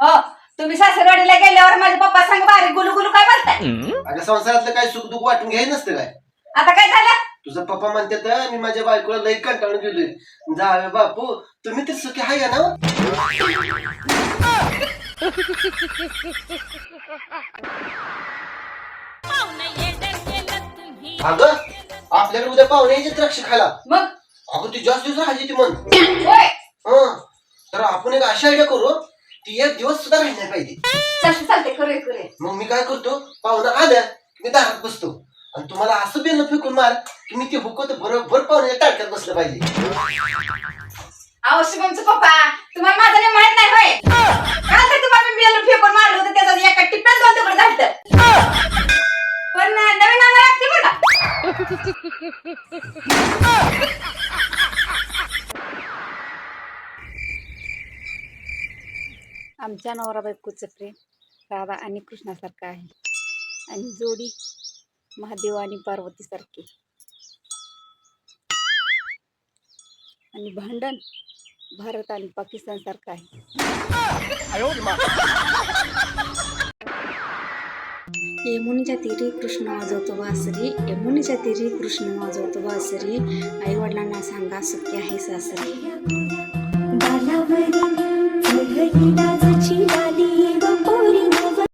हो तुम्ही सासरवाडीला गेल्यावर माझे पप्पा सांग बारीक गुलू गुलू काय बोलताय? अगं संसारातलं काय सुख दुःख वाटून घ्यायचं नसतं काय? आता काय झालं? तुझं पप्पा म्हणतात मी माझ्या बायकोला लई कंटाळून गेलोय. जावे बापू तुम्ही तर सुखी आहे ना? अगं आपल्याकडे उद्या पाहुणे यायचे द्राक्ष खायला. मग? अगं ती जास्त दिवस राहायची ती म्हण. होय. हं. तर आपण एक अशी आयडिया करू ती एक दिवस सुद्धा राहणार पाहिजे. चालते चालते खरे खरे मग मी काय करतो पाहुणा आल्या की मी दारात बसतो. आणि तुम्हाला असं बेन फेकून मार की मी ते हुकत बरोबर पाहुण्याच्या टाळक्यात बसलं पाहिजे. अहो शुभमचं पप्पा तुम्हाला माझं नाही माहीत नाही होय. काल तर तुम्हाला मी फेकून मारलं होतं त्याचं एका टिप्प्यात दोन तुकडे झालं पण नवीन लागते आमच्या नवरा बायकोचं प्रेम राधा आणि कृष्णासारखं आहे. आणि जोडी महादेव आणि पार्वतीसारखी. आणि भांडण भारत आणि पाकिस्तानसारखं आहे. यमुनेच्या तीरी कृष्ण वाजवतो बासरी यमुनेच्या तीरी कृष्ण वाजवतो बासरी आई वडिलांना सांगा सुखी आहे सासरी.